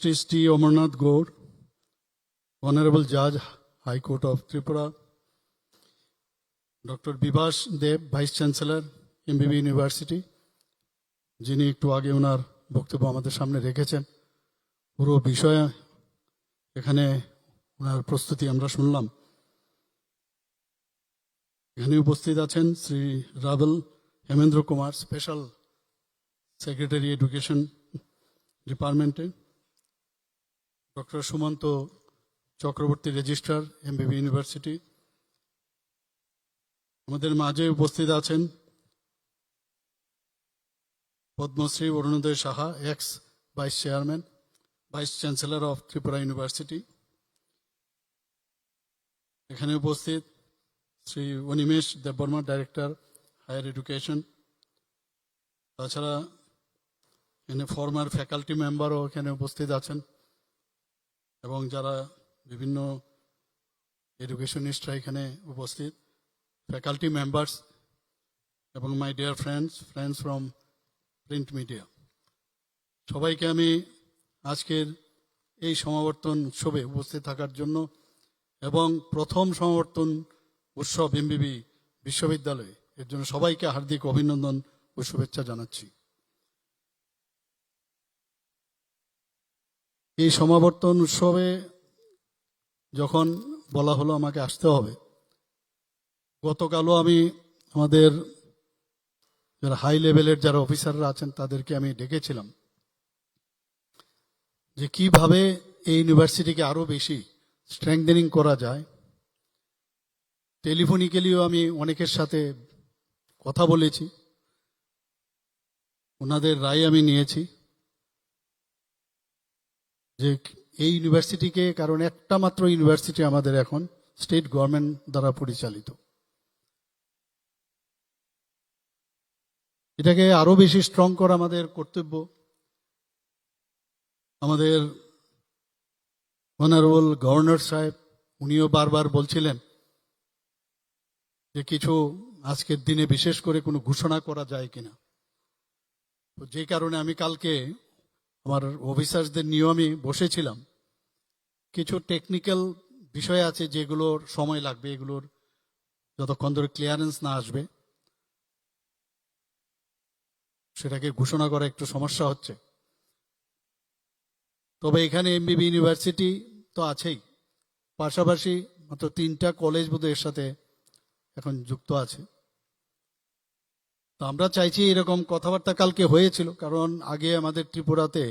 Sri Amarnath Gaur, Honorable Judge, High Court of Tripura, Dr. Bibas Dev, Vice Chancellor, MBB university যিনি একটু আগে ওনার বক্তব্য আমাদের সামনে রেখেছেন পুরো বিষয়ে এখানে ওনার প্রস্তুতি আমরা শুনলাম এখানে উপস্থিত আছেন Shri Rabal Hemendra Kumar special secretary education ডিপার্টমেন্টে doctor Sumanta Chakraborty registrar, MBB university. আমাদের মাঝে উপস্থিত আছেন Padmashri Arunoday Saha ex vice chairman vice chancellor of Tripura university. এখানে উপস্থিত Shri Animesh Debbarma director higher education তাছাড়া এখানে ফর্মার ফ্যাকাল্টি মেম্বারও এখানে উপস্থিত আছেন। এবং যারা বিভিন্ন এডুকেশনিস্টরা এখানে উপস্থিত ফ্যাকাল্টি মেম্বার্স এবং my dear friends friends from print media সবাইকে আমি আজকের এই সমাবর্তন উৎসবে উপস্থিত থাকার জন্য এবং প্রথম সমাবর্তন উৎসব এমবিবি বিশ্ববিদ্যালয়ে, এর জন্য সবাইকে হার্দিক অভিনন্দন ও শুভেচ্ছা জানাচ্ছি। এই সমাবর্তন উৎসবে যখন বলা হলো আমাকে আসতে হবে, গতকালও আমি আমাদের যারা হাই লেভেলের যারা অফিসাররা আছেন তাদেরকে আমি ডেকেছিলাম যে কীভাবে এই ইউনিভার্সিটিকে আরও বেশি স্ট্রেংথেনিং করা যায়। টেলিফোনিক্যালিও আমি অনেকের সাথে কথা বলেছি, ওনাদের রায় আমি নিয়েছি। যে এই ইউনিভার্সিটিকে কারণ একটা মাত্র ইউনিভার্সিটি আমাদের এখন স্টেট গভর্নমেন্ট দ্বারা পরিচালিত। এটাকে আরও বেশি স্ট্রং করা আমাদের কর্তব্য। আমাদের অনারেবল গভর্নর সাহেব, উনিও বারবার বলছিলেন যে কিছু আজকের দিনে বিশেষ করে কোনো ঘোষণা করা যায় কিনা। তো যে কারণে আমি কালকে আমার অফিসার্সদের নিয়েও আমি বসেছিলাম। কিছু টেকনিক্যাল বিষয় আছে যেগুলোর সময় লাগবে, এগুলোর যতক্ষণ ধরে ক্লিয়ারেন্স না আসবে। সেটাকে ঘোষণা করা একটু সমস্যা হচ্ছে। তবে এখানে এমবিবি ইউনিভার্সিটি তো আছেই। পাশাপাশি মাত্র তিনটা কলেজ বোধহয় এর সাথে এখন যুক্ত আছে। তো আমরা চাইছি এরকম কথাবার্তা কালকে হয়েছিল, কারণ আগে আমাদের ত্রিপুরাতে,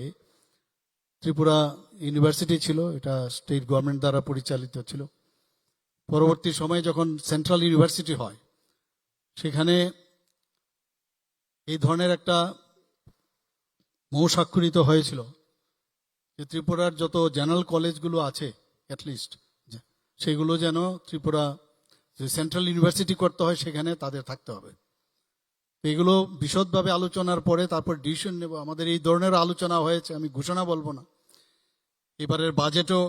ত্রিপুরা ইউনিভার্সিটি ছিল, এটা স্টেট গভর্নমেন্ট দ্বারা পরিচালিত ছিল। পরবর্তী সময়ে যখন সেন্ট্রাল ইউনিভার্সিটি হয়, সেখানে এই ধরনের একটা মৌ স্বাক্ষরিত হয়েছিল যে ত্রিপুরার যত জেনারেল কলেজগুলো আছে অ্যাটলিস্ট সেগুলো যেন ত্রিপুরা যে সেন্ট্রাল ইউনিভার্সিটি করতে হয়, সেখানে তাদের থাকতে হবে। এগুলো বিশদভাবে আলোচনার পরে তারপর ডিসিশন নেব। আমাদের এই ধরনের আলোচনা হয়েছে, আমি ঘোষণা বলব না। এবারের বাজেটও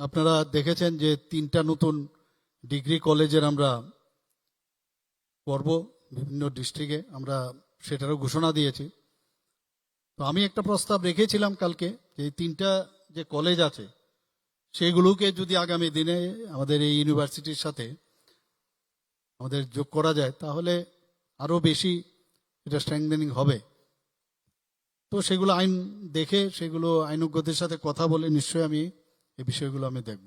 আপনারা দেখেছেন যে তিনটা নতুন ডিগ্রি কলেজের আমরা করব বিভিন্ন ডিস্ট্রিক্টে আমরা সেটারও ঘোষণা দিয়েছি। তো আমি একটা প্রস্তাব রেখেছিলাম কালকে যে তিনটা যে কলেজ আছে, সেগুলোকে যদি আগামী দিনে আমাদের এই ইউনিভার্সিটির সাথে আমাদের যোগ করা যায়, তাহলে আরও বেশি এটা স্ট্রেংথেনিং হবে। তো সেগুলো আইন দেখে, সেগুলো আইনজ্ঞদের সাথে কথা বলে নিশ্চয়ই আমি এই বিষয়গুলো আমি দেখব।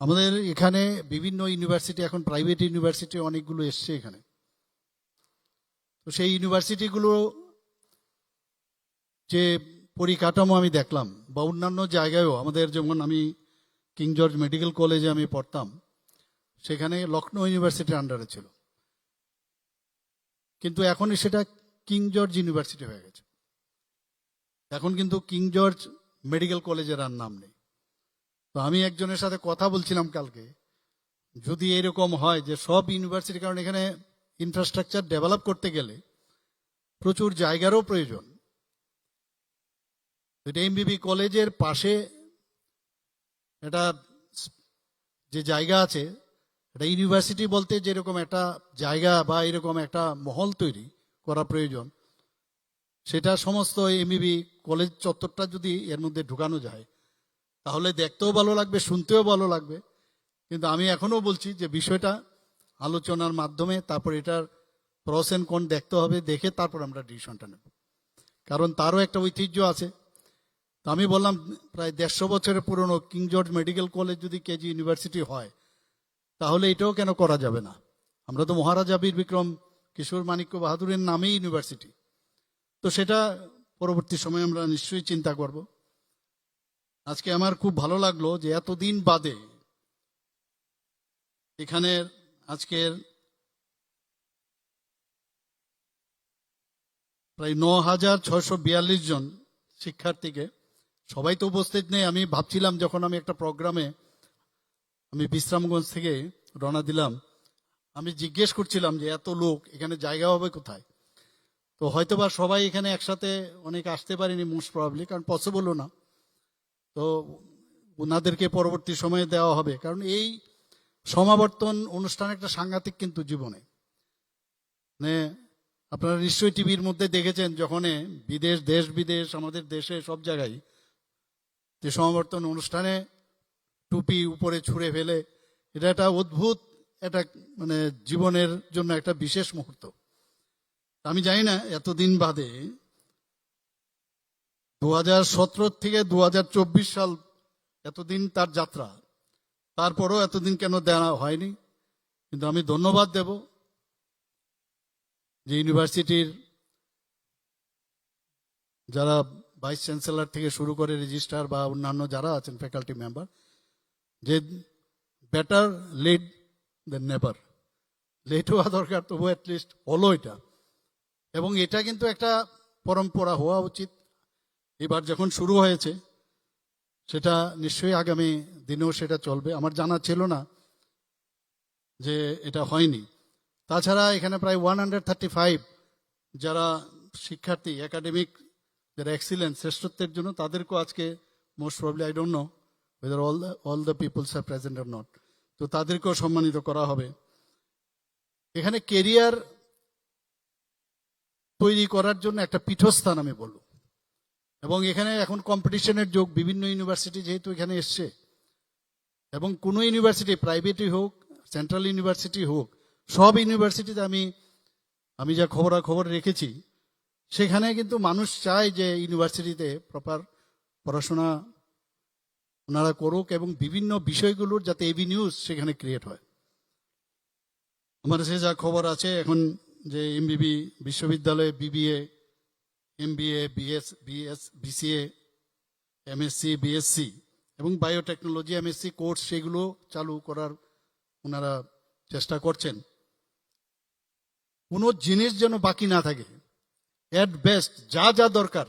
আমাদের এখানে বিভিন্ন ইউনিভার্সিটি এখন প্রাইভেট ইউনিভার্সিটি অনেকগুলো এসছে এখানে। তো সেই ইউনিভার্সিটিগুলো যে পরিকাঠামো আমি দেখলাম বা অন্যান্য জায়গায়ও, আমাদের যেমন আমি কিং জর্জ মেডিকেল কলেজে আমি পড়তাম, সেখানে লখনৌ ইউনিভার্সিটির আন্ডারে ছিল। কিন্তু এখন সেটা কিং জর্জ ইউনিভার্সিটি হয়ে গেছে। এখন কিন্তু কিং জর্জ মেডিকেল কলেজের আর নাম নেই। তো আমি একজনের সাথে কথা বলছিলাম কালকে, যদি এরকম হয় যে সব ইউনিভার্সিটি কারণ এখানে ইনফ্রাস্ট্রাকচার ডেভেলপ করতে গেলে প্রচুর জায়গারও প্রয়োজন এটা এমবিবি কলেজের পাশে এটা যে জায়গা আছে এটা ইউনিভার্সিটি বলতে যেরকম একটা জায়গা বা এরকম একটা মহল তৈরি করা প্রয়োজন, সেটা সমস্ত এমবিবি কলেজ চত্বরটা যদি এর মধ্যে ঢুকানো যায়, তাহলে দেখতেও ভালো লাগবে, শুনতেও ভালো লাগবে। কিন্তু আমি এখনও বলছি যে বিষয়টা আলোচনার মাধ্যমে, তারপর এটার প্রস এন্ড কন দেখতে হবে, দেখে তারপর আমরা ডিসিশনটা নেব। কারণ তারও একটা ঐতিহ্য আছে। তো আমি বললাম, প্রায় দেড়শো বছরের পুরনো কিং জর্জ মেডিকেল কলেজ যদি কেজি ইউনিভার্সিটি হয় তাহলে এটাও কেন করা যাবে না? আমরা তো মহারাজা বীর বিক্রম কিশোর মাণিক্য বাহাদুরের নামেই ইউনিভার্সিটি তো সেটা পরবর্তী সময়ে আমরা নিশ্চয়ই চিন্তা করব। আজকে আমার খুব ভালো লাগল যে এতদিন বাদে এখানের আজকের প্রায় ন হাজার ছয়শো বিয়াল্লিশ জন শিক্ষার্থীকে সবাই তো উপস্থিত নেই। আমি ভাবছিলাম যখন আমি একটা প্রোগ্রামে আমি বিশ্রামগঞ্জ থেকে রওনা দিলাম। আমি জিজ্ঞেস করছিলাম যে, এত লোক, এখানে জায়গা হবে কোথায়? তো হয়তোবা সবাই এখানে একসাথে অনেক আসতে পারেনি মোস্ট প্রবাবলি কারণ পসিবলও না। তো ওনাদেরকে পরবর্তী সময়ে দেওয়া হবে, কারণ এই সমাবর্তন অনুষ্ঠান একটা সাংঘাতিক কিন্তু জীবনে। মানে আপনারা নিশ্চয়ই টিভির মধ্যে দেখেছেন, যখন বিদেশ দেশ বিদেশ আমাদের দেশে সব জায়গায় যে সমাবর্তন অনুষ্ঠানে টুপি উপরে ছুঁড়ে ফেলে, এটা একটা অদ্ভুত একটা মানে জীবনের জন্য একটা বিশেষ মুহূর্ত। আমি জানি না, এতদিন বাদে দু হাজার সতেরো থেকে দু সাল এতদিন তার যাত্রা। তারপরও এতদিন কেন দেওয়া হয়নি? কিন্তু আমি ধন্যবাদ দেব যে ইউনিভার্সিটির যারা ভাইস চ্যান্সেলর থেকে শুরু করে রেজিস্ট্রার বা অন্যান্য যারা আছেন, ফ্যাকাল্টি মেম্বার যে better late than never late হওয়া দরকার তবু অ্যাটলিস্ট হলো এটা। এবং এটা কিন্তু একটা পরম্পরা হওয়া উচিত। এবার যখন শুরু হয়েছে, সেটা নিশ্চয়ই আগামী দিনেও সেটা চলবে। আমার জানা ছিল না যে এটা হয়নি। তাছাড়া এখানে প্রায় ওয়ান হান্ড্রেড থার্টি ফাইভ যারা শিক্ষার্থী একাডেমিক যারা এক্সিলেন্স শ্রেষ্ঠত্বের জন্য, তাদেরকেও আজকে most probably I don't know whether all all the peoples are present or not তো তাদেরকেও সম্মানিত করা হবে। এখানে কেরিয়ার তৈরি করার জন্য একটা পীঠস্থান আমি বলব। এবং এখানে এখন কম্পিটিশনের যোগ, বিভিন্ন ইউনিভার্সিটি যেহেতু এখানে এসছে। এবং কোনো ইউনিভার্সিটি প্রাইভেটই হোক সেন্ট্রাল ইউনিভার্সিটি হোক, সব ইউনিভার্সিটিতে আমি আমি যা খবরাখবর রেখেছি, সেখানে কিন্তু মানুষ চায় যে ইউনিভার্সিটিতে প্রপার পড়াশোনা ওনারা করুক এবং বিভিন্ন বিষয়গুলোর যাতে এবি নিউজ সেখানে ক্রিয়েট হয়। আমার কাছে যা খবর আছে, এখন যে এমবিবি বিশ্ববিদ্যালয়ে BBA MBA BS BS BCA MSC BSC এবং বায়োটেকনোলজি এমএসসি কোর্স সেগুলো চালু করার ওনারা চেষ্টা করছেন। কোনো জিনিস যেন বাকি না থাকে। অ্যাট বেস্ট যা যা দরকার,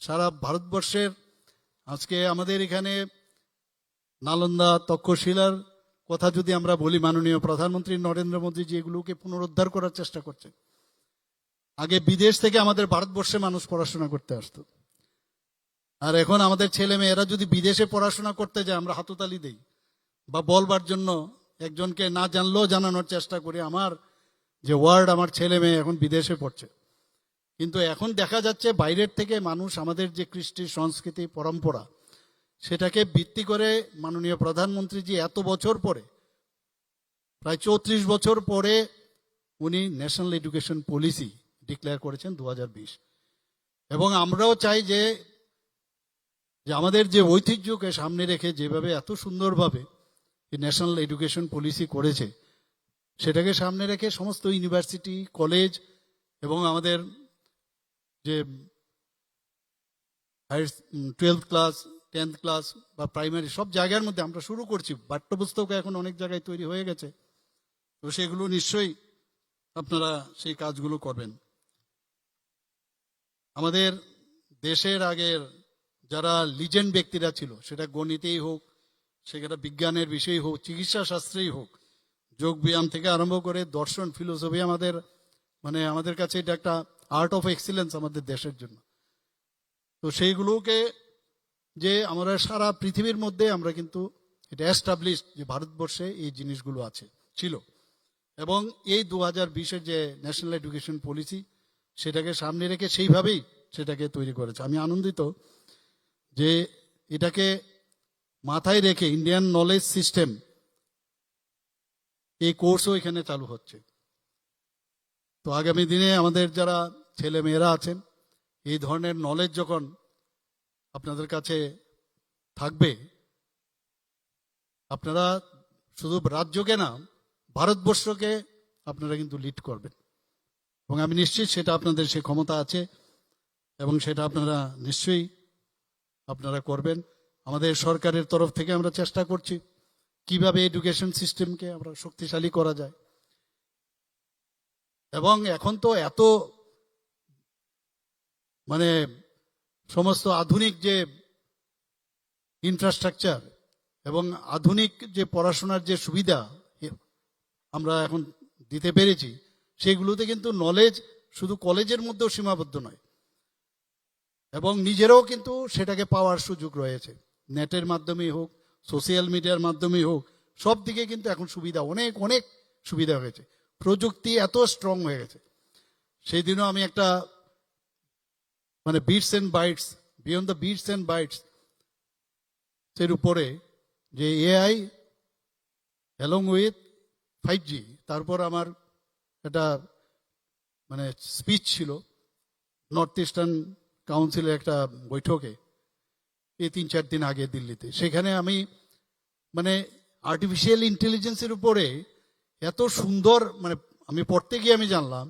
সারা ভারতবর্ষের, আজকে আমাদের এখানে নালন্দা তক্ষশিলার কথা যদি আমরা বলি, মাননীয় প্রধানমন্ত্রী নরেন্দ্র মোদীজি এগুলোকে পুনরুদ্ধার করার চেষ্টা করছে আগে বিদেশ থেকে আমাদের ভারতবর্ষে মানুষ পড়াশোনা করতে আসতো। আর এখন আমাদের ছেলে মেয়েরা যদি বিদেশে পড়াশোনা করতে যায়, আমরা হাততালি দেই। বা বলবার জন্য একজনকে না জানলেও জানানোর চেষ্টা করি, আমার যে ওয়ার্ড আমার ছেলে মেয়ে এখন বিদেশে পড়ছে। কিন্তু এখন দেখা যাচ্ছে বাইরের থেকে মানুষ আমাদের যে কৃষ্টি, সংস্কৃতি, পরম্পরা সেটাকে ভিত্তি করে মাননীয় প্রধানমন্ত্রী প্রধানমন্ত্রীজি এত বছর পরে, প্রায় চৌত্রিশ বছর পরে উনি ন্যাশনাল এডুকেশন পলিসি ডিক্লেয়ার করেছেন দু হাজার বিশ। এবং আমরাও চাই যে যে আমাদের যে ঐতিহ্যকে সামনে রেখে যেভাবে এত সুন্দরভাবে ন্যাশনাল এডুকেশন পলিসি করেছে, সেটাকে সামনে রেখে সমস্ত ইউনিভার্সিটি, কলেজ এবং আমাদের যে higher twelve class tenth class বা প্রাইমারি সব জায়গার মধ্যে আমরা শুরু করছি। পাঠ্যপুস্তক এখন অনেক জায়গায় তৈরি হয়ে গেছে। তো সেগুলো নিশ্চয়ই আপনারা সেই কাজগুলো করবেন। আমাদের দেশের আগের যারা লিজেন্ড ব্যক্তিরা ছিল, সেটা গণিতেই হোক সেটা বিজ্ঞানের বিষয় হোক, চিকিৎসা শাস্ত্রেই হোক যোগ ব্যায়াম থেকে আরম্ভ করে দর্শন ফিলোসফি আমাদের মানে আমাদের কাছে এটা একটা আর্ট অফ এক্সিলেন্স আমাদের দেশের জন্য। তো সেইগুলোকে যে আমরা সারা পৃথিবীর মধ্যে আমরা কিন্তু এটা এস্টাবলিশ যে ভারতবর্ষে এই জিনিসগুলো আছে, ছিল। এবং এই দু হাজার বিশের যে ন্যাশনাল এডুকেশন পলিসি সেটাকে সামনে রেখে সেইভাবেই সেটাকে তৈরি করেছে। আমি আনন্দিত যে এটাকে মাথায় রেখে ইন্ডিয়ান নলেজ সিস্টেম এই কোর্সও এখানে চালু হচ্ছে। তো আগামী দিনে আমাদের যারা ছেলে মেয়েরা আছেন, এই ধরনের নলেজ যখন আপনাদের কাছে থাকবে। আপনারা শুধু রাজ্যকে না, ভারতবর্ষকে আপনারা কিন্তু লিড করবেন। এবং আমি নিশ্চিত সেটা আপনাদের সে ক্ষমতা আছে, এবং সেটা আপনারা নিশ্চয়ই আপনারা করবেন। আমাদের সরকারের তরফ থেকে আমরা চেষ্টা করছি কীভাবে এডুকেশন সিস্টেমকে আমরা শক্তিশালী করা যায়। এবং এখন তো এত মানে সমস্ত আধুনিক যে ইনফ্রাস্ট্রাকচার এবং আধুনিক যে পড়াশোনার যে সুবিধা আমরা এখন দিতে পেরেছি, সেগুলোতে কিন্তু নলেজ শুধু কলেজের মধ্যেও সীমাবদ্ধ নয়। এবং নিজেরাও কিন্তু সেটাকে পাওয়ার সুযোগ রয়েছে। নেটের মাধ্যমেই হোক সোশ্যাল মিডিয়ার মাধ্যমেই হোক, সব দিকে কিন্তু এখন সুবিধা, অনেক অনেক সুবিধা হয়েছে। প্রযুক্তি এত স্ট্রং হয়ে গেছে। সেই দিনও আমি একটা মানে bits and bytes beyond the bits and bytes এর উপরে যে AI along with five G তারপর আমার একটা মানে স্পিচ ছিল নর্থ ইস্টার্ন কাউন্সিলের একটা বৈঠকে, এই তিন চার দিন আগে দিল্লিতে। সেখানে আমি মানে আর্টিফিশিয়াল ইন্টেলিজেন্সের উপরে এত সুন্দর মানে আমি পড়তে গিয়ে আমি জানলাম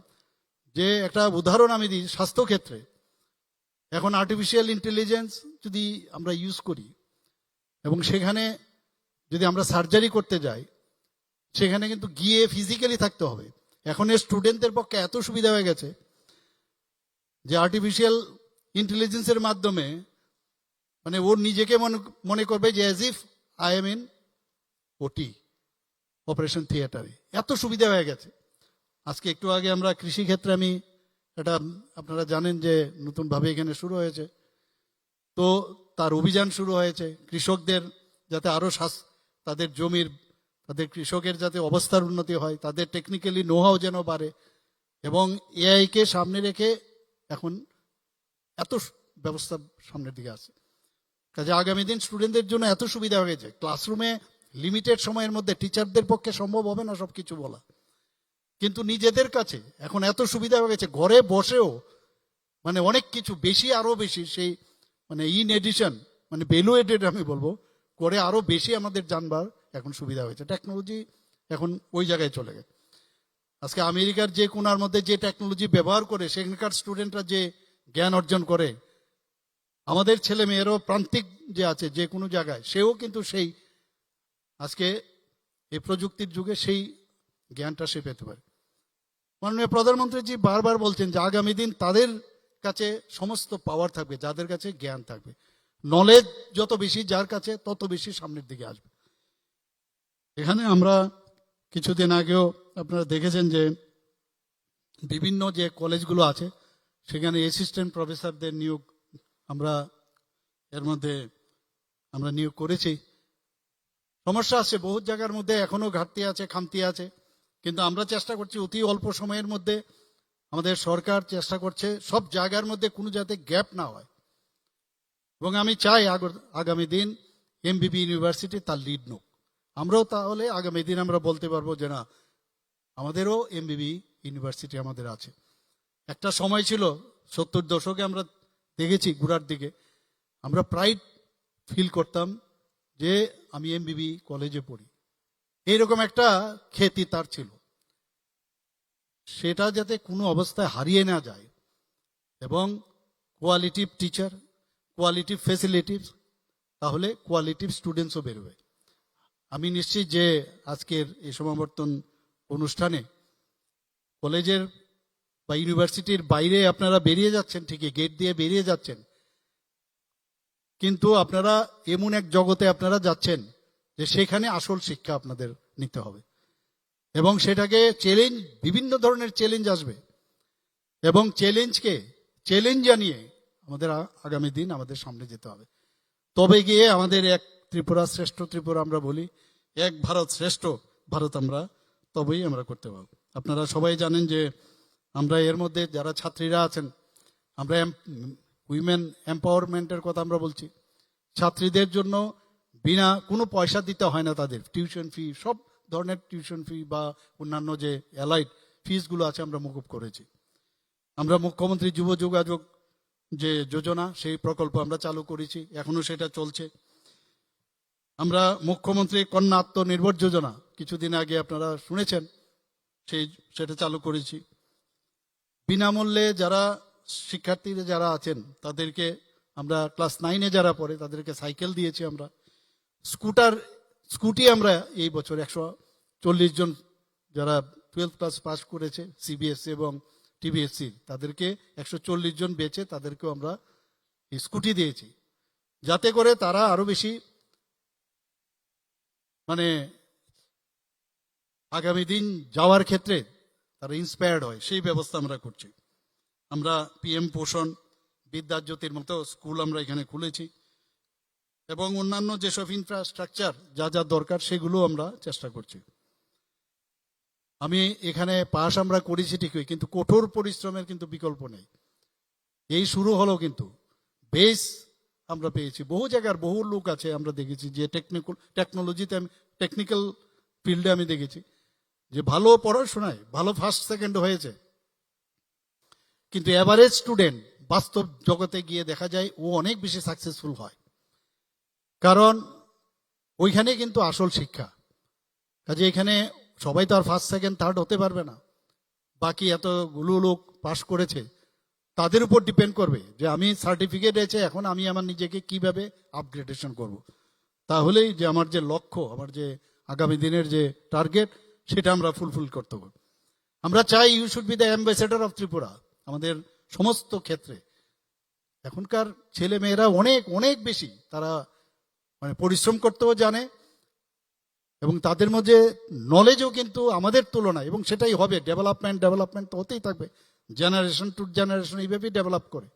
যে একটা উদাহরণ আমি দিই স্বাস্থ্যক্ষেত্রে। এখন আর্টিফিশিয়াল ইন্টেলিজেন্স যদি আমরা ইউজ করি, এবং সেখানে যদি আমরা সার্জারি করতে যাই, সেখানে কিন্তু গিয়ে ফিজিক্যালি থাকতে হবে। এখন এর স্টুডেন্টদের পক্ষে এত সুবিধা হয়ে গেছে যে আর্টিফিশিয়াল ইন্টেলিজেন্সের মাধ্যমে মানে ওর নিজেকে মনে করবে যে as if I am in OT operation থিয়েটারে এত সুবিধা হয়ে গেছে। আজকে একটু আগে আমরা কৃষি ক্ষেত্রে আমি এটা আপনারা জানেন যে নতুনভাবে এখানে শুরু হয়েছে। তো তার অভিযান শুরু হয়েছে। কৃষকদের যাতে আরও শাস- তাদের জমির, তাদের কৃষকের যাতে অবস্থার উন্নতি হয়, তাদের টেকনিক্যালি নোহাও যেন বাড়ে এবং এআই কে সামনে রেখে এখন এত ব্যবস্থা সামনের দিকে আছে। কাজে আগামী দিন স্টুডেন্টদের জন্য এত সুবিধা হয়ে গেছে ক্লাসরুমে লিমিটেড সময়ের মধ্যে টিচারদের পক্ষে সম্ভব হবে না সবকিছু বলা। কিন্তু নিজেদের কাছে এখন এত সুবিধা হয়ে গেছে, ঘরে বসেও মানে অনেক কিছু বেশি, আরও বেশি, সেই মানে ইন এডিশন মানে ভ্যালু এডেড আমি বলব, করে আরও বেশি আমাদের জানবার এখন সুবিধা হয়েছে। টেকনোলজি এখন ওই জায়গায় চলে গেছে। আজকে আমেরিকার যে কোনার মধ্যে যে টেকনোলজি ব্যবহার করে, সেখানকার স্টুডেন্টরা যে জ্ঞান অর্জন করে, আমাদের ছেলে মেয়েরও প্রান্তিক যে আছে যে কোনো জায়গায়, সেও কিন্তু সেই আজকে এই প্রযুক্তির যুগে সেই জ্ঞানটা সে পেতে পারে। মাননীয় প্রধানমন্ত্রীজি বারবার বলছেন যে আগামী দিন তাদের কাছে সমস্ত পাওয়ার থাকবে, যাদের কাছে জ্ঞান থাকবে। নলেজ যত বেশি, যার কাছে তত বেশি সামনের দিকে আসবে। এখানে আমরা কিছুদিন আগেও আপনারা দেখেছেন যে বিভিন্ন যে কলেজগুলো আছে, সেখানে অ্যাসিস্ট্যান্ট প্রফেসরদের নিয়োগ আমরা এর মধ্যে আমরা নিয়োগ করেছি। সমস্যা আছে বহু জায়গার মধ্যে এখনও ঘাটতি আছে, খামতি আছে। কিন্তু আমরা চেষ্টা করছি অতি অল্প সময়ের মধ্যে আমাদের সরকার চেষ্টা করছে সব জায়গার মধ্যে কোনো যাতে গ্যাপ না হয়। এবং আমি চাই আগামী দিন এমবিবি ইউনিভার্সিটি তার লিড নোক। আমরাও তাহলে আগামী দিন আমরা বলতে পারব যে না, আমাদেরও এমবিবি ইউনিভার্সিটি আমাদের আছে। একটা সময় ছিল, সত্তর দশকে আমরা দেখেছি ঘোরার দিকে, আমরা প্রাইড ফিল করতাম যে আমি এমবিবি কলেজে পড়ি। এইরকম একটা খ্যাতি তার ছিল। সেটা যাতে কোনো অবস্থায় হারিয়ে না যায়। এবং কোয়ালিটিভ টিচার কোয়ালিটিভ ফেসিলিটিভ তাহলে কোয়ালিটিভ স্টুডেন্টসও বেরোবে। আমি নিশ্চিত যে আজকের এই সমাবর্তন অনুষ্ঠানে কলেজের বা ইউনিভার্সিটির বাইরে আপনারা বেরিয়ে যাচ্ছেন ঠিকই গেট দিয়ে বেরিয়ে যাচ্ছেন। কিন্তু আপনারা এমন এক জগতে আপনারা যাচ্ছেন যে সেখানে আসল শিক্ষা আপনাদের নিতে হবে। এবং সেটাকে চ্যালেঞ্জ বিভিন্ন ধরনের চ্যালেঞ্জ আসবে। এবং চ্যালেঞ্জকে চ্যালেঞ্জ জানিয়ে আমাদের আগামী দিন আমাদের সামনে যেতে হবে। তবে গিয়ে আমাদের এক ত্রিপুরা শ্রেষ্ঠ ত্রিপুরা আমরা বলি, এক ভারত শ্রেষ্ঠ ভারত আমরা, তবেই আমরা করতে পারব। আপনারা সবাই জানেন যে আমরা এর মধ্যে যারা ছাত্রীরা আছেন, আমরা উইমেন এম্পাওয়ারমেন্টের কথা আমরা বলছি। ছাত্রীদের জন্য বিনা কোনো পয়সা দিতে হয় না তাদের টিউশন ফি সব ধরনের টিউশন ফি বা অন্যান্য যে অ্যালাইড ফিসগুলো আছে আমরা মুকুব করেছি। আমরা মুখ্যমন্ত্রী যুব যোগাযোগ যে যোজনা, সেই প্রকল্প আমরা চালু করেছি, এখনও সেটা চলছে। আমরা মুখ্যমন্ত্রী কন্যা আত্মনির্ভর যোজনা, কিছুদিন আগে আপনারা শুনেছেন, সেই, সেটা চালু করেছি। বিনামূল্যে যারা শিক্ষার্থীরা যারা আছেন, তাদেরকে আমরা ক্লাস নাইনে যারা পড়ে, তাদেরকে সাইকেল দিয়েছি আমরা। স্কুটার স্কুটি আমরা এই বছর একশো চল্লিশ জন যারা টুয়েলভ ক্লাস পাস করেছে সিবিএসসি এবং টিবিএসসি তাদেরকে একশো চল্লিশ জন বেচে তাদেরকেও আমরা স্কুটি দিয়েছি। যাতে করে তারা আরও বেশি মানে আগামী দিন যাওয়ার ক্ষেত্রে তারা ইন্সপায়ার্ড হয়, সেই ব্যবস্থা আমরা করছি। আমরা পিএম পোষণ বিদ্যাজ্যোতির মতো স্কুল আমরা এখানে খুলেছি। এবং অন্যান্য যেসব ইনফ্রাস্ট্রাকচার যা যা দরকার সেগুলো আমরা চেষ্টা করছি। আমি এখানে পাশ আমরা করেছি ঠিকই, কিন্তু কঠোর পরিশ্রমের কিন্তু বিকল্প নেই। এই শুরু হলো কিন্তু। বেস আমরা পেয়েছি। বহু জায়গার বহু লোক আছে আমরা দেখেছি যে টেকনিক্যাল টেকনোলজিতে আমি টেকনিক্যাল ফিল্ডে আমি দেখেছি যে ভালো পড়াশোনায়, ভালো ফার্স্ট সেকেন্ড হয়েছে। কিন্তু অ্যাভারেজ স্টুডেন্ট বাস্তব জগতে গিয়ে দেখা যায় ও অনেক বেশি সাকসেসফুল হয়। কারণ ওইখানে কিন্তু আসল শিক্ষা। কাজে এখানে সবাই তো আর ফার্স্ট সেকেন্ড থার্ড হতে পারবে না। বাকি এতগুলো লোক পাশ করেছে, তাদের উপর ডিপেন্ড করবে যে আমি সার্টিফিকেট এসে এখন আমি আমার নিজেকে কীভাবে আপগ্রেডেশন করব। তাহলেই যে আমার যে লক্ষ্য, আমার যে আগামী দিনের যে টার্গেট সেটা আমরা ফুলফিল করতে পারব। আমরা চাই you should be the ambassador of Tripura, আমাদের সমস্ত ক্ষেত্রে। এখনকার ছেলে মেয়েরা অনেক অনেক বেশি, তারা মানে পরিশ্রম করতেও জানে এবং তাদের মধ্যে নলেজও কিন্তু আমাদের তুলনায়, এবং সেটাই হবে। ডেভেলপমেন্ট ডেভেলপমেন্ট তো হতেই থাকবে। জেনারেশন টু জেনারেশন এইভাবেই ডেভেলপ করে।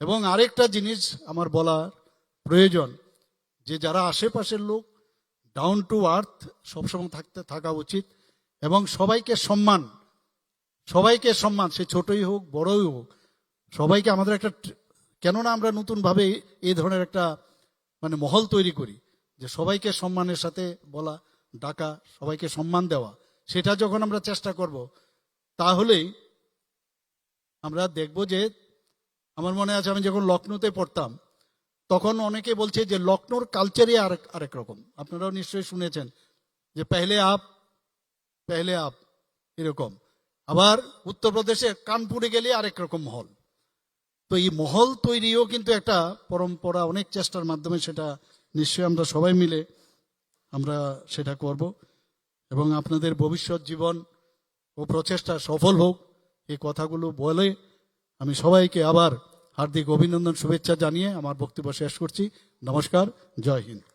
এবং আরেকটা জিনিস আমার বলা প্রয়োজন, যে যারা আশেপাশের লোক ডাউন টু আর্থ সবসময় থাকতে থাকা উচিত, এবং সবাইকে সম্মান সবাইকে সম্মান, সে ছোটই হোক, বড়ই হোক, সবাইকে আমাদের একটা কেননা আমরা নতুনভাবে এই ধরনের একটা মানে মহল তৈরি করি, যে সবাইকে সম্মানের সাথে বলা, ডাকা, সবাইকে সম্মান দেওয়া, সেটা যখন আমরা চেষ্টা করব, তাহলেই আমরা দেখব যে আমার মনে আছে আমি যখন লখনৌতে পড়তাম, তখন অনেকে বলছে যে লখনৌর কালচারই আরেক আরেক রকম। আপনারাও নিশ্চয়ই শুনেছেন যে পেহলে আপ পেহলে আপ, এরকম। আবার উত্তরপ্রদেশে কানপুরে গেলে আরেক রকম মহল। তো এই মহল তৈরিও কিন্তু একটা পরম্পরা, অনেক চেষ্টার মাধ্যমে সেটা নিশ্চয়ই আমরা সবাই মিলে আমরা সেটা করব এবং আপনাদের ভবিষ্যৎ জীবন ও প্রচেষ্টা সফল হোক, এই কথাগুলো বলে আমি সবাইকে আবার হার্দিক অভিনন্দন শুভেচ্ছা জানিয়ে আমার বক্তব্য শেষ করছি। নমস্কার, জয় Hind.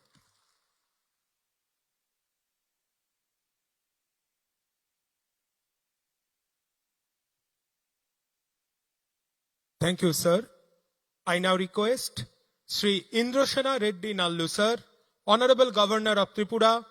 Thank you, sir. I now request Sri Indrashana Reddy Nallu, sir, Honorable Governor of Tripura,